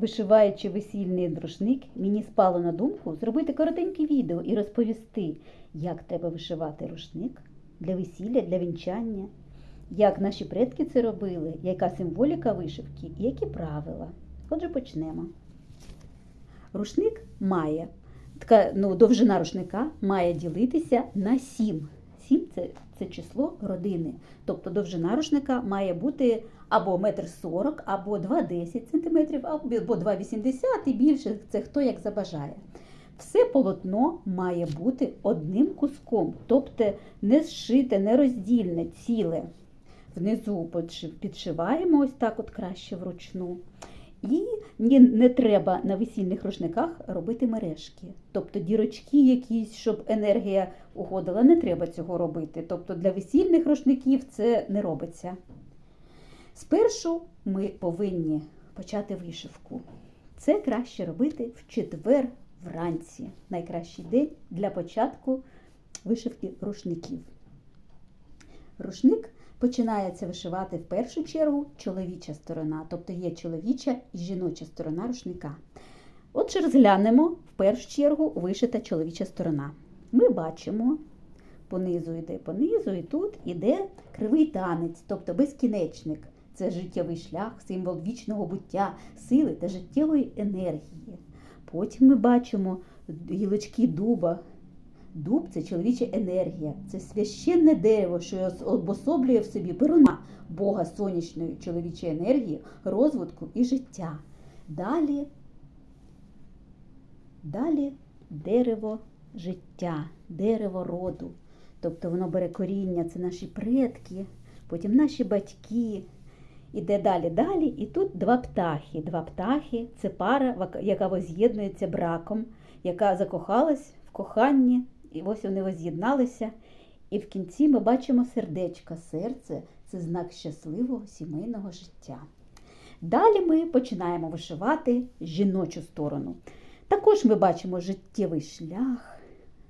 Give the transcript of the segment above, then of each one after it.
Вишиваючи весільний рушник, мені спало на думку зробити коротеньке відео і розповісти, як треба вишивати рушник для весілля, для вінчання, як наші предки це робили, яка символіка вишивки і які правила. Отже, почнемо. Рушник має, така ну, довжина рушника має ділитися на 7. 7 це, це число родини. Тобто довжина рушника має бути або 1,40 м, або 2,10 см, або 2,80 і більше, це хто як забажає. Все полотно має бути одним куском, тобто не зшите, не роздільне, ціле. Внизу підшиваємо ось так от краще вручну. І не, треба на весільних рушниках робити мережки. Тобто дірочки якісь, щоб енергія уходила, не треба цього робити. Тобто для весільних рушників це не робиться. Спершу ми повинні почати вишивку. Це краще робити в четвер вранці. Найкращий день для початку вишивки рушників. Рушник починається вишивати в першу чергу чоловіча сторона, тобто є чоловіча і жіноча сторона рушника. Отже, розглянемо в першу чергу вишита чоловіча сторона. Ми бачимо, понизу йде понизу, і тут іде кривий танець, тобто безкінечник. Це життєвий шлях, символ вічного буття, сили та життєвої енергії. Потім ми бачимо гілочки дуба, Дуб це чоловіча енергія, це священне дерево, що обособлює в собі перуна Бога сонячної чоловічої енергії, розвитку і життя. Далі, далі дерево життя, дерево роду. Тобто воно бере коріння, це наші предки, потім наші батьки. Іде далі, далі, і тут два птахи. Два птахи це пара, яка воз'єднується браком, яка закохалась в коханні, і ось вони воз'єдналися. І в кінці ми бачимо сердечко. Серце це знак щасливого сімейного життя. Далі ми починаємо вишивати жіночу сторону. Також ми бачимо життєвий шлях,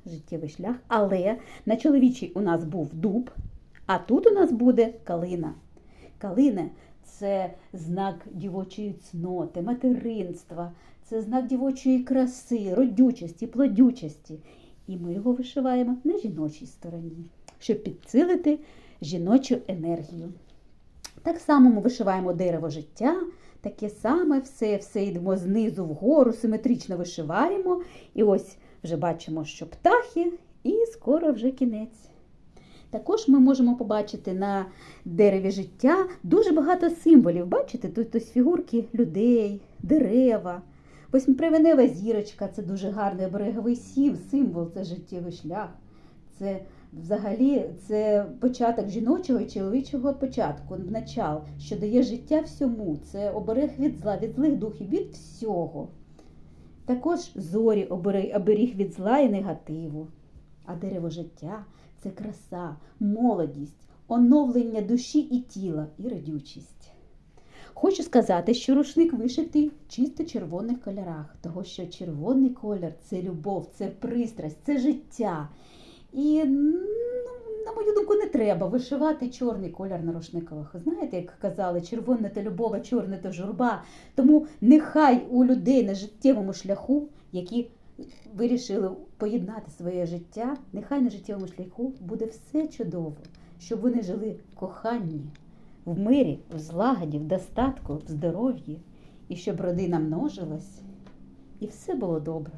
життєвий шлях, але на чоловічій у нас був дуб, а тут у нас буде калина. Калина це знак дівочої цноти, материнства, це знак дівочої краси, родючості, плодючості. І ми його вишиваємо на жіночій стороні, щоб підсилити жіночу енергію. Так само ми вишиваємо дерево життя, таке саме все, все йдемо знизу вгору, симетрично вишиваємо. І ось вже бачимо, що птахи, і скоро вже кінець. Також ми можемо побачити на дереві життя дуже багато символів. Бачите, тут ось фігурки людей, дерева. Ось привенева зірочка це дуже гарний береговий сів, символ, це життєвий шлях. Це взагалі це початок жіночого і чоловічого початку, начал, що дає життя всьому. Це оберег від зла, від злих духів, від всього. Також зорі оберіг від зла і негативу. А дерево життя це краса, молодість, оновлення душі і тіла і родючість. Хочу сказати, що рушник вишитий в чисто червоних кольорах, того що червоний колір це любов, це пристрасть, це життя. І, ну, на мою думку, не треба вишивати чорний колір на рушниках. Знаєте, як казали, червоне то любов, а чорне то журба. Тому нехай у людей на життєвому шляху, які вирішили поєднати своє життя, нехай на життєвому шляху буде все чудово, щоб вони жили в коханні, в мирі, в злагоді, в достатку, в здоров'ї, і щоб родина множилась, і все було добре.